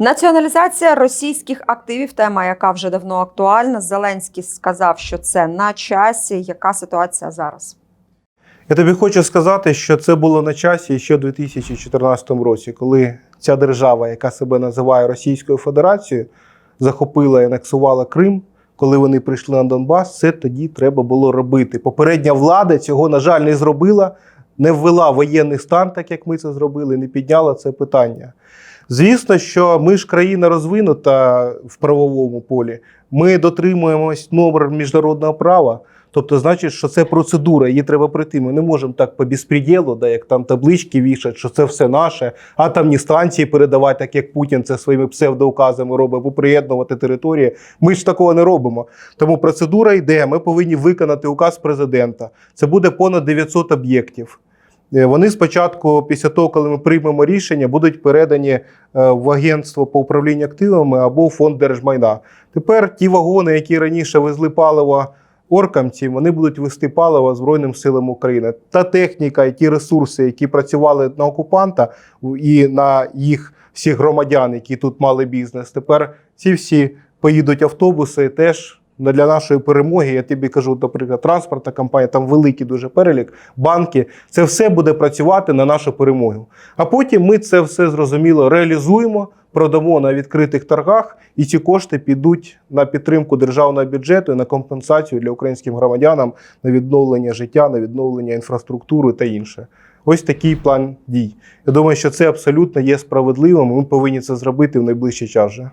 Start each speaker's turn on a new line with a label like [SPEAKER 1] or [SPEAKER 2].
[SPEAKER 1] Націоналізація російських активів тема, яка вже давно актуальна. Зеленський сказав, що це на часі. Яка ситуація зараз?
[SPEAKER 2] Я тобі хочу сказати, що це було на часі ще у 2014 році, коли ця держава, яка себе називає Російською Федерацією, захопила і анексувала Крим. Коли вони прийшли на Донбас, це тоді треба було робити. Попередня влада цього, на жаль, не зробила, не ввела воєнний стан, так як ми це зробили, не підняла це питання. Звісно, що ми ж країна розвинута в правовому полі. Ми дотримуємось норм міжнародного права. Тобто, значить, що це процедура, її треба пройти. Ми не можемо так по безпреділу, да, як там таблички вішать, що це все наше, атомні станції передавати, так як Путін це своїми псевдоуказами робить, або приєднувати території. Ми ж такого не робимо. Тому процедура йде. Ми повинні виконати указ президента. Це буде понад 900 об'єктів. Е, Вони спочатку, після того, коли ми приймемо рішення, будуть передані е, в агентство по управлінню активами або в фонд держмайна. Тепер ті вагони, які раніше везли паливо оркамці, вони будуть вести паливо Збройним силам України. Та техніка і ті ресурси, які працювали на окупанта і на їх всіх громадян, які тут мали бізнес. Тепер ці всі поїдуть автобуси теж. Для нашої перемоги, я тобі кажу, наприклад, транспортна компанія, там великий дуже перелік, банки, це все буде працювати на нашу перемогу. А потім ми це все зрозуміло реалізуємо, продамо на відкритих торгах, і ці кошти підуть на підтримку державного бюджету і на компенсацію для українським громадянам на відновлення життя, на відновлення інфраструктури та інше. Ось такий план дій. Я думаю, що це абсолютно є справедливим. Ми повинні це зробити в найближчий час. Же.